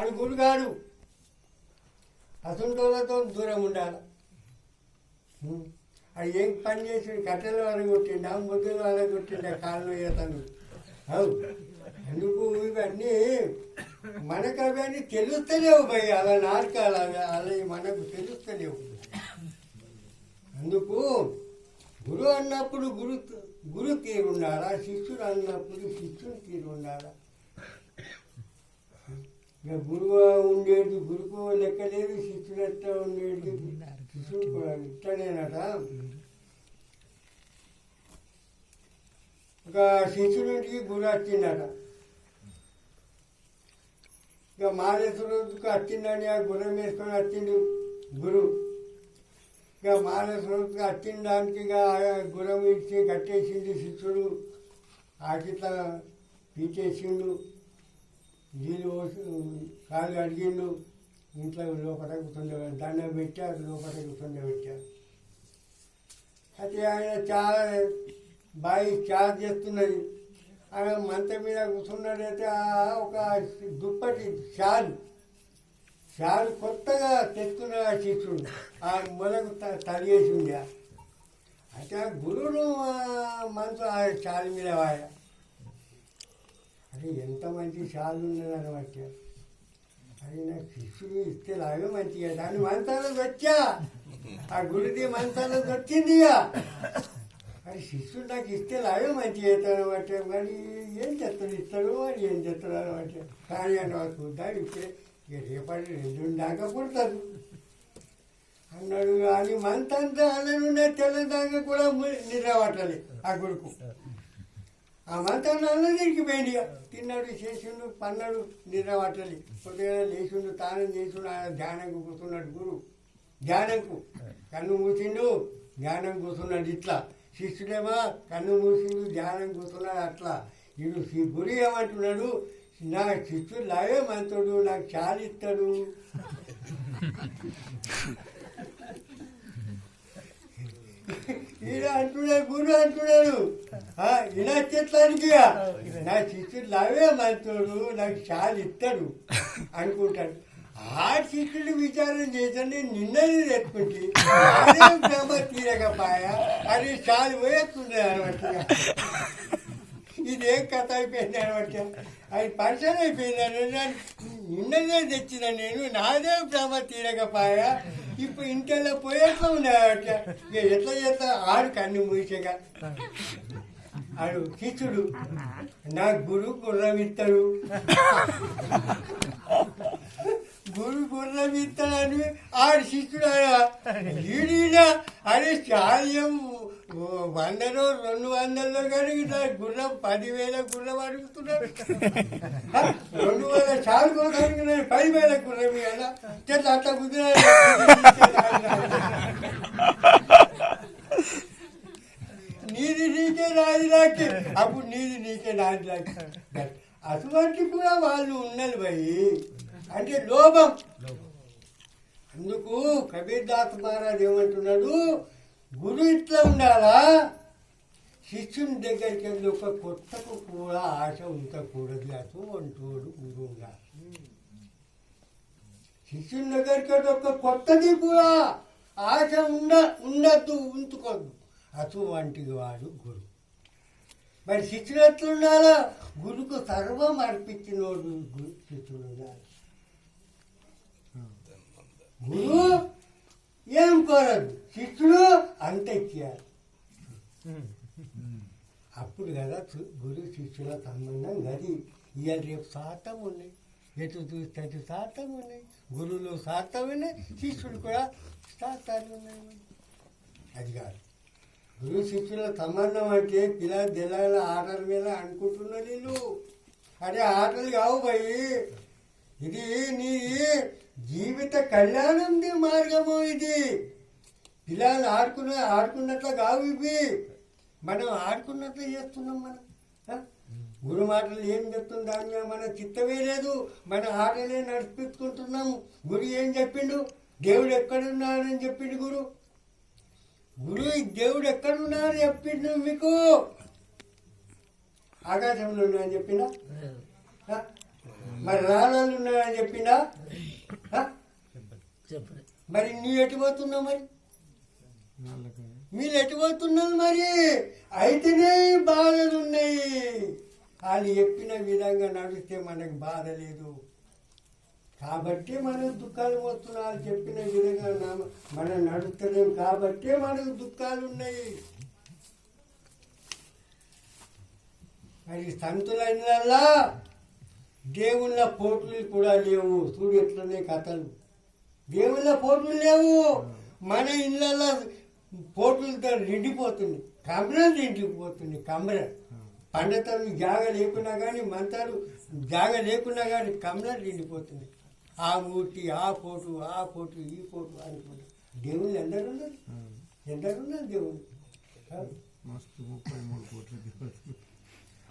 వాడు గురుగాడు అసంటోళ్ళతో దూరం ఉండాలి. అది ఏం పని చేసి కట్టెలు అరగొట్టిండా కొట్టిండా ముద్దులు కాళ్ళు వేతను అవు ఎందుకు ఇవన్నీ? మనకు అవన్నీ తెలుస్తలేవు భయ్ అలా నాటకాలు అవి అలా మనకు తెలుస్తలేవు. అందుకు గురు అన్నప్పుడు గురు గురు తీరుండాలా శిష్యుడు అన్నప్పుడు శిష్యుని తీరు ఉండాలా? ఇక గురువు ఉండేది గురుకు లెక్క లేదు శిష్యుడు ఎట్లా ఉండేది? శిష్యుడు కూడా ఇట్టనేనట ఒక శిష్యుడికి గురు వచ్చిందట ఇక మాలేశ్వరుడికి వచ్చిందని ఆ గుర్రం వేసుకొని వచ్చిండు గురు. ఇక మాలేశ్వరుడికి వచ్చిన దానికి ఇక ఆ గుర్రం ఇచ్చి కట్టేసింది శిష్యుడు. ఆకిట్ల పీచేసిండు నీళ్ళు పోసి కాళ్ళు అడిగిండు ఇంట్లో లోపల కూర్చొని దండం పెట్టారు లోపల కూర్చొని పెట్టారు అయితే ఆయన చాలా బాయి చార్జ్ చేస్తున్నది. ఆయన మంత మీద కూర్చున్నాడైతే ఒక దుప్పటి షాల్ షాల్ కొత్తగా తెచ్చుకున్న ఆ శిష్యుడు. ఆ మొదలు తలిగేసి ఉంది అయితే ఆ గురువును మనసు ఆ షాల్ మీద వాయ అరే ఎంత మంచి చాలు ఉన్నదని అనమాట అది నాకు శిష్యుడు ఇస్తే లాగే మంచిగా దాని మంచాలకు వచ్చా ఆ గుడిది మంచాలకు వచ్చింది ఇక. అది శిష్యుడు నాకు ఇస్తే లాగే మంచిగా అవుతాడు అనమాట మరి ఏం చేస్తాడు? ఇస్తాడు మరి ఏం చేస్తాడు అనమాట కానీ అని వాళ్ళు చూద్దాం ఇస్తే రేపటి రెండు దాకా పుడతారు అన్నాడు కానీ మంతంతా అన్ననుండే తెల్లదాకా కూడా ము- నిద్ర పట్టాలి ఆ కొడుకు ఆ మంత్రాన్ని అన్న తిరిగిపోయింది తిన్నాడు చేసిండు పన్నాడు నిద్ర పట్టాలి. పొద్దుగా లేచిండు తానం చేసిండు ఆయన ధ్యానంకు కూర్చున్నాడు గురు. ధ్యానంకు. కన్ను మూసిండు ధ్యానం కూర్చున్నాడు ఇట్లా. శిష్యుడేమో కన్ను మూసిండు ధ్యానం కూర్చున్నాడు అట్లా. శ్రీ గురి ఏమంటున్నాడు? నా శిష్యుడు లాగే మంతుడు నాకు చాలిస్తాడు ఈయన అంటున్నాడు గురు అంటున్నాడు ఆ, ఇలా చెట్లానికి నా శిష్యుడు లావే మంతుడు నాకు చాలా ఇస్తాడు అనుకుంటాడు. ఆ శిష్యుడు విచారం చేసండి నిన్నది తెచ్చుకుంటే అదే ప్రేమ తీరకపాయ అది చాలు పోయేస్తుంది అనమాట ఇదేం కథ అయిపోయింది అనమాట అది పరిచయం అయిపోయింది అని నిన్నదే తెచ్చిన నేను నాదే ప్రేమ తీరకపాయ ఇప్పుడు ఇంట్లో పోయేట్లా ఉన్నాయట ఎట్లా చేస్తా? ఆడు కన్ను మూసేగా. ఆడు శిష్యుడు నా గురు గుర్రం ఇస్తాడు గురు గుర్రం ఇస్తాడని ఆడు శిష్యుడు ఈడినా అరే శాల్యం వందలో రెండు వందల్లో కానీ ఇట్లా గుర్రం పదివేల గుర్రం అడుగుతున్నాడు రెండు వేల చాలు కోసానికి నేను పదివేల గుర్రం కదా చెట్ల అట్లా కుదిరాడు నాది అప్పుడు నీది నీకే నాది నాకే అటువంటి కూడా వాళ్ళు ఉన్నది భయ్ అంటే లోభం. అందుకు కబీర్ దాస్ మహారాజ్ ఏమంటున్నాడు? గురు ఇట్లా ఉండాలా? శిష్యుని దగ్గరికి వెళ్ళి ఒక కొత్తకు కూడా ఆశ ఉంచకూడదు అటువంటోడు అంటూడు శిష్యుని దగ్గరికి వెళ్ళి ఒక కొత్తది కూడా ఆశ ఉండ ఉండద్దు ఉంచుకోద్దు. అటువంటి వాడు గురు. మరి శిష్యుడు ఎట్లుండాలా గురుకు సర్వం అర్పించినోడు గు- శిష్యుడు ఉండాలి గురువు ఏం కోరదు? శిష్యుడు అంత ఇచ్చేయాలి అప్పుడు కదా గురు శిష్యుల సంబంధం గది. ఇవాళ రేపు శాతం ఉన్నాయి. ఎటు చూస్తే అటు శాతం ఉన్నాయి. గురువులు శాతం ఉన్నాయి. శిష్యుడు కూడా శాతాలు ఉన్నాయి. అది కాదు. గురు శిష్యుల సంబంధం అంటే పిల్లల జిల్లాల ఆటల మీద అనుకుంటున్నారు వీళ్ళు అదే ఆటలు కావు భయ్. ఇది నీ జీవిత కళ్యాణంది మార్గము ఇది. పిల్లలు ఆడుకున్న ఆడుకున్నట్లు కావు ఇవి. మనం ఆడుకున్నట్లు చేస్తున్నాం మనం. గురు మాటలు ఏం చెప్తుంది? దాని మీద మన చిత్తమే లేదు. మన ఆటలే నడిపించుకుంటున్నాం. గురు ఏం చెప్పిండు? దేవుడు ఎక్కడున్నాడని చెప్పిండు గురు? గురు ఈ దేవుడు ఎక్కడున్నాడని చెప్పిండు మీకు? ఆకాశంలో ఉన్నా అని చెప్పినా? మరి రాళ్ళు ఉన్నాయని? చెప్పండి మరి నీ ఎటు పోతున్నావు మరి? మీరు ఎటు పోతున్నారు మరి? అయితేనే బాధలు ఉన్నాయి. వాళ్ళు చెప్పిన విధంగా నడిస్తే మనకు బాధ లేదు. కాబట్టి మనకు దుఃఖాలు వస్తున్నాయి చెప్పిన విధంగా మనం నడుస్తలేం. కాబట్టే మనకు దుఃఖాలు ఉన్నాయి. మరి సంతులైనలా దేవుళ్ళ పోట్లు కూడా లేవు. చూడు ఎట్లనే కథలు. దేవుళ్ళ పోట్లు లేవు. మన ఇళ్ళల్లో పోట్లతో నిండిపోతుంది కమర నిండిపోతుంది కమర పండతలు జాగ లేకున్నా కానీ మంతాలు జాగ లేకున్నా కానీ కమర నిండిపోతుంది ఆ మూర్తి ఆ పోటు ఆ పోటు ఈ పోటు అనుకుంటు దేవుళ్ళు ఎందరున్నారు? ఎందరున్నారు కాదు. మస్తు ముప్పై మూడు కోట్ల దేవతలు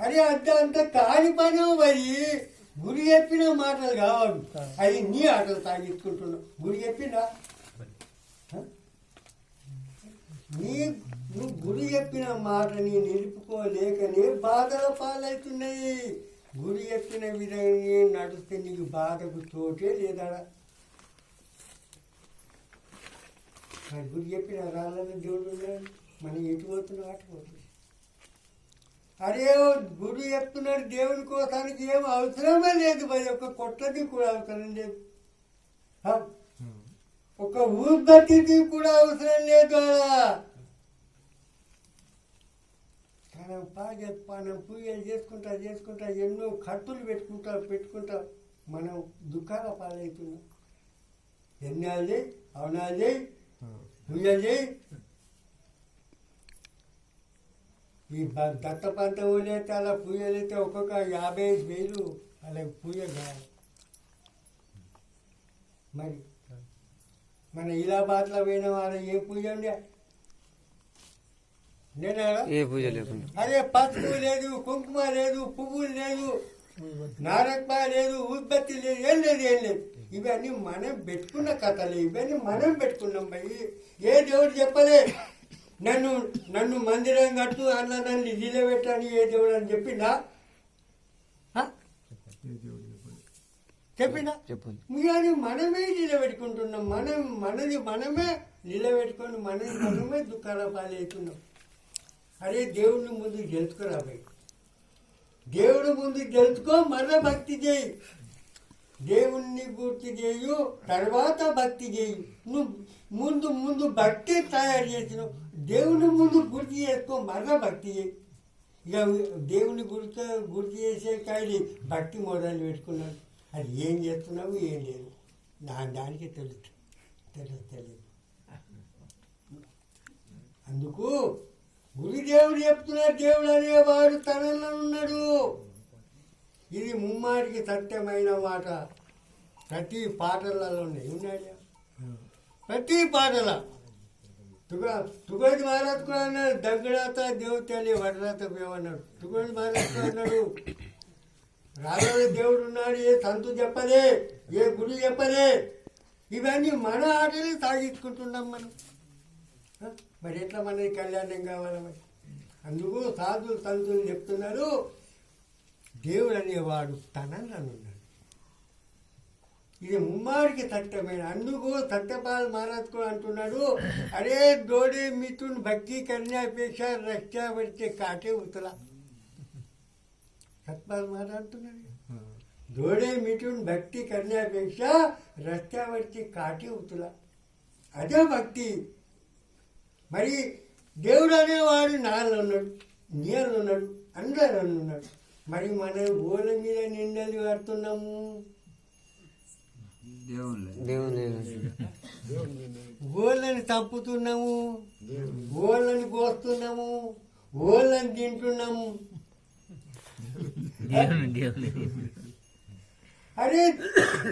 అరే అంత అంత కాని పని మరి. గురి చెప్పిన మాటలు కావాలి అది నీ ఆటలు తాగించుకుంటున్నావు గురి చెప్పిందా హ? నీ నువ్వు గురి చెప్పిన మాటని నిలుపుకోలేకనే బాధల పాలవుతున్నాయి. గురి చెప్పిన విధంగా నడిస్తే నీకు బాధకు చోటే లేదా మరి గురి చెప్పిన రాళ్ళని దేవుడు ఉన్నాడు. మనం ఎటు పోతున్నాం అటు పోతున్నాం. అరే గుడి చెప్తున్నాడు దేవుని కోసానికి ఏం అవసరమే లేదు. మరి ఒక కొట్టది కూడా అవసరం లేదు? ఒక ఊర్బతికి కూడా అవసరం లేదు అలా. మనం పాజ మనం పూజలు చేసుకుంటా చేసుకుంటా ఎన్నో ఖర్చులు పెట్టుకుంటా పెట్టుకుంటా మనం దుఃఖాల పాలవుతున్నాం ఎన్నాళ్ళు చేయి అవునాలు చేయి పూజలు చేయి. ఈ బ- దత్త అలా పూజలు అయితే ఒక్కొక్క యాభై ఐదు వేలు అలా పూజ కావాలి. మరి మన ఇలాబాద్లో పోయిన వాళ్ళ ఏ పూజ ఉండే? ఏ పూజ లేకుండా. అరే పసుపు లేదు కుంకుమ లేదు పువ్వులు లేదు నారక్మ లేదు ఉత్పత్తి లేదు ఏం లేదు ఏం లేదు. ఇవన్నీ మనం పెట్టుకున్న కథలే ఇవన్నీ మనం పెట్టుకున్నాం భయ్ ఏ దేవుడు చెప్పలే? నన్ను నన్ను మందిరం కట్టు అన్న నన్ను నిలబెట్టని ఏ దేవుడు అని చెప్పిందా దేవుడు చెప్పండి? చెప్పిందా చెప్పండి. కానీ మనమే నిలబెట్టుకుంటున్నాం. మనం మనది మనమే నిలబెట్టుకొని మనది మనమే దుఃఖాల పాలవుతున్నాం అరే దేవుడిని ముందు గెలుచుకోరా భయ్ దేవుడి ముందు గెలుచుకో మరల భక్తి చేయి. దేవుణ్ణి గుర్తు చేయు తర్వాత భక్తి చేయు. నువ్వు ముందు ముందు భక్తి తయారు చేసినావు దేవుని ముందు గుర్తు చేసుకో మరల భక్తి చేయి. ఇక దేవుని గుర్తు గుర్తు చేసే కాయలు భక్తి మోదాలు పెట్టుకున్నాడు. అది ఏం చేస్తున్నావు ఏం లేదు. నా దానికి తెలుసు తెలుసు తెలియదు. అందుకు దేవుడు చెప్తున్నాడు దేవుడు అనేవాడు తనలో ఉన్నాడు. ఇది ముమ్మాడికి సత్యమైన మాట. ప్రతి పాటలలో ఉన్నాయి. ఉన్నాయా? ప్రతి పాటల. తుగ తుగోది మహారాజ్ కూడా అన్నాడు దగ్గడాత దేవతలి వడరాత అన్నాడు. తుగోది మహారాజ్ కూడా అన్నాడు రాజాల దేవుడు ఉన్నాడు ఏ సంతు చెప్పలే ఏ గుడి చెప్పలే. ఇవన్నీ మన ఆటలు సాగించుకుంటున్నాం మనం. మరి ఎట్లా మనకి కళ్యాణం కావాలి మరి? అందుకు సాధులు సంతులు చెప్తున్నారు దేవుడు అనేవాడు తనంలో ఉన్నాడు ఇది ముమ్మాడికి సత్యమైన అందుకు సత్యపాల్ మహారాజ్ కూడా అంటున్నాడు అరే దోడే మిథున్ భక్తి కన్యాపేక్ష రక్షావర్తే కాటే ఉతల. సత్యపాల్ మహారాజ్ అంటున్నాడు దోడే మిథున్ భక్తి కన్యాపేక్ష రక్షావర్తి కాటే ఉతుల. అదే భక్తి. మరి దేవుడు అనేవాడు నాలో ఉన్నాడు నీళ్ళు ఉన్నాడు అందరూ ఉన్నాడు మరి మన ఓల మీద నిందలు పడుతున్నాము దేవుని ఓళ్ళని చంపుతున్నాము ఓళ్ళని కోస్తున్నాము ఓళ్ళని తింటున్నాము. అరే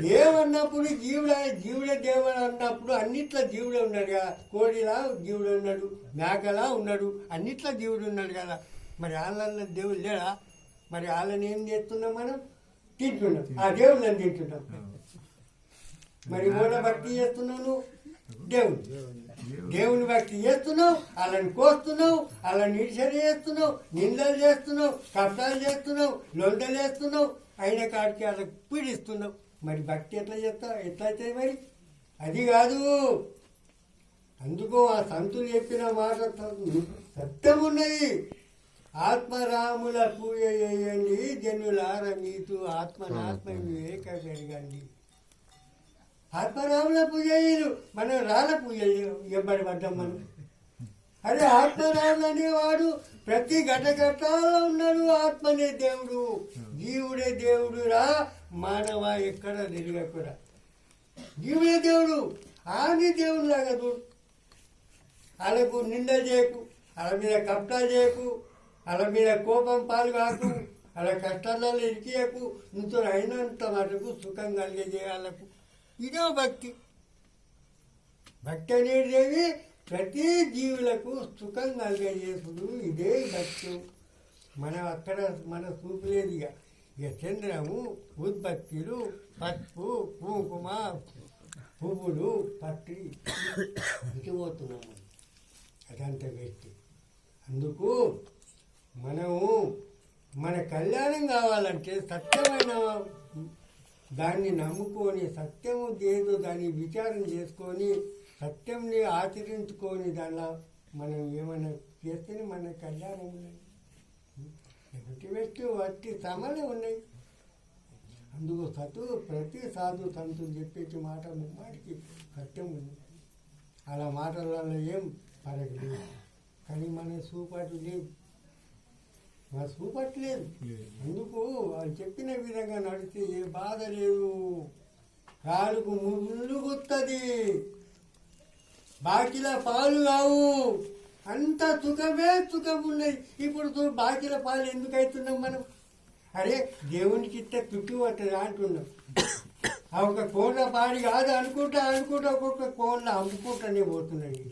దేవుడు జీవుడు జీవుడే దేవుడు అన్నప్పుడు అన్నిట్లో జీవుడే ఉన్నాడు కదా. కోడిలా జీవుడు ఉన్నాడు మేకలా ఉన్నాడు అన్నిట్లో జీవుడు ఉన్నాడు కదా. మరి వాళ్ళ దేవుడు లేడా? మరి వాళ్ళని ఏం చేస్తున్నాం మనం? తింటున్నాం. ఆ దేవుళ్ళని తింటున్నాం. మరి మూల భక్తి చేస్తున్నావు నువ్వు? దేవుడు. దేవుని భక్తి చేస్తున్నావు వాళ్ళని కోస్తున్నావు వాళ్ళని నిడిసరి చేస్తున్నావు నిందలు చేస్తున్నావు కష్టాలు చేస్తున్నావు లొండలు చేస్తున్నావు అయిన కాడికి అలా పీడిస్తున్నాం. మరి భక్తి ఎట్లా చేస్తా ఎట్లా అవుతుంది మరి? అది కాదు. అందుకు ఆ సంతులు చెప్పిన మాట సత్యం ఉన్నది. ఆత్మరాముల పూజ చేయండి జనులార మీతు ఆత్మనాత్మ వివేక పెరగండి. ఆత్మరాముల పూజ చేయరు. మనం రాళ్ళ పూజ ఇవ్వబడి పడ్డాం మనం. అరే ఆత్మరాములు అనేవాడు ప్రతి ఘట ఉన్నాడు ఆత్మనే దేవుడు. జీవుడే దేవుడు రా మానవ ఎక్కడ తిరగకురా జీవుడే దేవుడు ఆది దేవుడు లాగా చూడు. వాళ్ళకు నిందలు చేయకు వాళ్ళ మీద కప్టాలు చేయకు వాళ్ళ మీద కోపం పాలు కాకు వాళ్ళ కష్టాలలో ఇరికియకు నీతో అయినంత మటుకు సుఖం కలిగజేయాలకు వాళ్ళకు ఇదో భక్తి. భక్తి అనేది ప్రతి జీవులకు సుఖం కలిగజేసుడు ఇదే భక్తి మనం అక్కడ మన చూపలేదు ఇక. ఇక చంద్రము ఉత్పత్తులు పప్పు కుంకుమ పువ్వులు పత్రి. ఇటుపోతున్నాము అదంతా వ్యక్తి. అందుకు మనము మన కళ్యాణం కావాలంటే సత్యమైన దాన్ని నమ్ముకొని సత్యము ఏదో దాన్ని విచారం చేసుకొని సత్యంని ఆచరించుకొని దానిలో మనం ఏమైనా చేస్తేనే మన కళ్యాణం ఎదుటి వ్యక్తి వట్టి సమలే ఉన్నాయి అందుకు సతు ప్రతి సాధు సంతులు చెప్పేటి మాట మాటికి సత్యం ఉంది అలా మాటలలో ఏం పరగలేదు కానీ మన సూపాటు లేవు. మన సూపట్ లేదు అందుకు వాళ్ళు చెప్పిన విధంగా నడితే ఏ బాధ లేదు. కాలుకు ముళ్ళు గుత్తది. బాకీల పాలు కావు అంత సుఖమే సుఖం ఉన్నది ఇప్పుడు చూ పాలు ఎందుకు అవుతున్నాం మనం? అరే దేవునికి ఇస్తే చుట్టూ పట్టదు అంటున్నాం. ఆ ఒక కోళ్ళ పాడి కాదు అనుకుంటా అనుకుంటా ఒక్కొక్క కోళ్ళ అమ్ముకుంటానే పోతున్నాయి.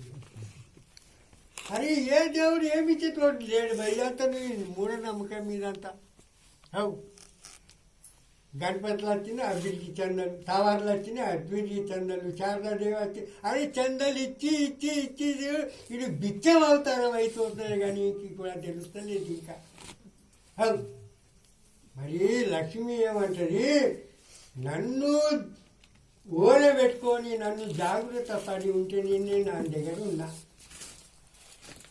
అరే ఏ దేవుడు ఏమి ఇచ్చేటోడు? లేడు భయ్యంతా నీ మూఢనమ్మకం మీదంతా. అవు. గణపతిలో వచ్చినా అభివృద్ధి చందలు తావార్లు వచ్చినాయి అభివృద్ధి చందలు శారదాదేవి వచ్చి అదే చందలు ఇచ్చి ఇచ్చి ఇచ్చి ఇది బిచ్చం అవతారం అవుతుంటుంది కానీ ఇంక కూడా తెలుస్తలేదు ఇంకా. అవు మరి లక్ష్మి ఏమంటది? నన్ను ఓడ పెట్టుకొని నన్ను జాగ్రత్త పడి ఉంటే నేనే నా దగ్గర ఉన్నా.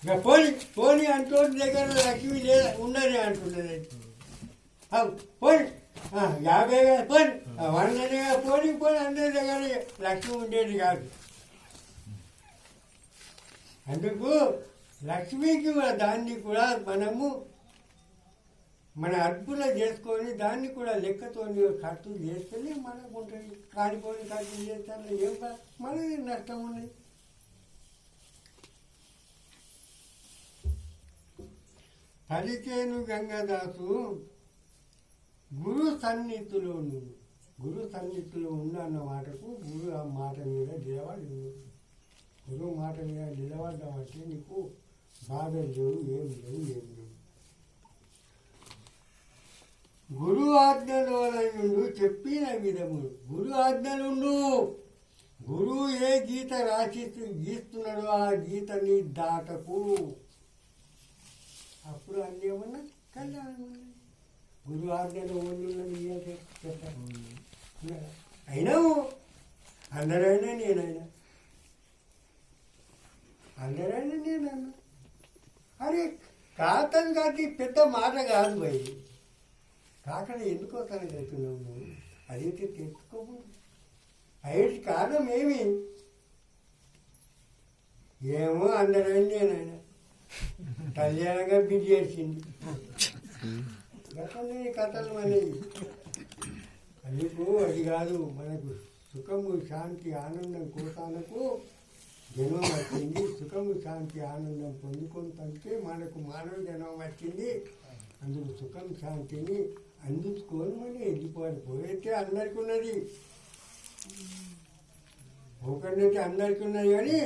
ఇక పోని పోని అంటూ దగ్గర లక్ష్మి లేదా ఉన్నది అంటున్నది. అవు, పోని. యాభై వేల పోని. ఆ, వందనే పోని పోని అందరి దగ్గర. లక్ష్మి ఉండేది కాదు. అందుకు లక్ష్మికి కూడా దాన్ని కూడా మనము మన అర్పున చేసుకొని దాన్ని కూడా లెక్కతో ఖర్చు చేస్తేనే మనకు ఉంటుంది. కాడిపోని ఖర్చు చేస్తాను ఏం మనకి మనది నష్టం ఉన్నది. పలికేను గంగదాసు గురు సన్నిధిలో నువ్వు. గురు సన్నిధిలో ఉన్నన్న మాటకు గురు ఆ మాట మీద నిలబడి గురు గురువు మాట మీద నిలబడ్డం అంటే నీకు బాధ లేవు ఏం లేవు ఏం లేవు. గురు ఆజ్ఞలోనయుండు చెప్పిన విధములు. గురు ఆజ్ఞలుండు గురువు ఏ గీత రాసి గీస్తున్నాడో ఆ గీతని దాటకు. అప్పుడు అన్నీ ఏమన్నా కళ్యాణం ఉన్నది. గురు ఆజ్ఞలో చెప్తాను అయినావు అందరైనా నేనైనా. అందరైనా నేనన్నా అరే కాతను కాదు పెద్ద మాట కాదు భయ్ కాకడ ఎందుకో తన చెప్తున్నాము అదైతే తెచ్చుకోము అయ్యేటి కారణం ఏమి? ఏమో అందరైనా నేనైనా. కళ్యాణంగా బిజీ చేసింది. గతంలో కథలు అనేవి అందుకు అది కాదు మనకు సుఖము శాంతి ఆనందం కోసాలకు జన్మం వచ్చింది. సుఖము శాంతి ఆనందం పొందుకుంటే మనకు మానవ జన్మం వచ్చింది. అందుకు సుఖం శాంతిని అందుకొని మనం వెళ్ళిపోవాలి పోయితే అందరికి ఉన్నది. ఒకరినైతే అందరికి ఉన్నది కానీ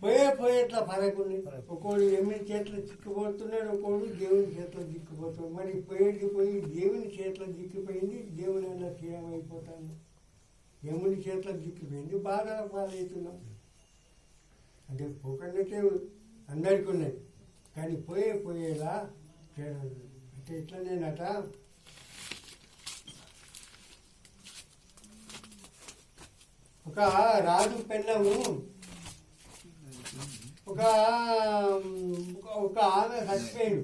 పోయే పోయే ఇట్లా పరకుంది ఒకడు ఎమ్మె చేతిలో చిక్కుపోతున్నాడు ఒకడు దేవుని చేతిలో చిక్కుపోతున్నాడు మరి పోయేటికి పోయి దేవుని చేతిలో చిక్కిపోయింది దేవుని అన్న క్షీణమైపోతాను యముని చేతిలో చిక్కిపోయింది బాధల పాలవుతున్నాం అంటే పోకంటే అందరికీ ఉన్నాయి కానీ పోయే పోయేలా తేడా అంటే ఇట్లా నేనట ఒక రాజు పెన్నము ఒక ఒక ఆమె చచ్చిపోయాడు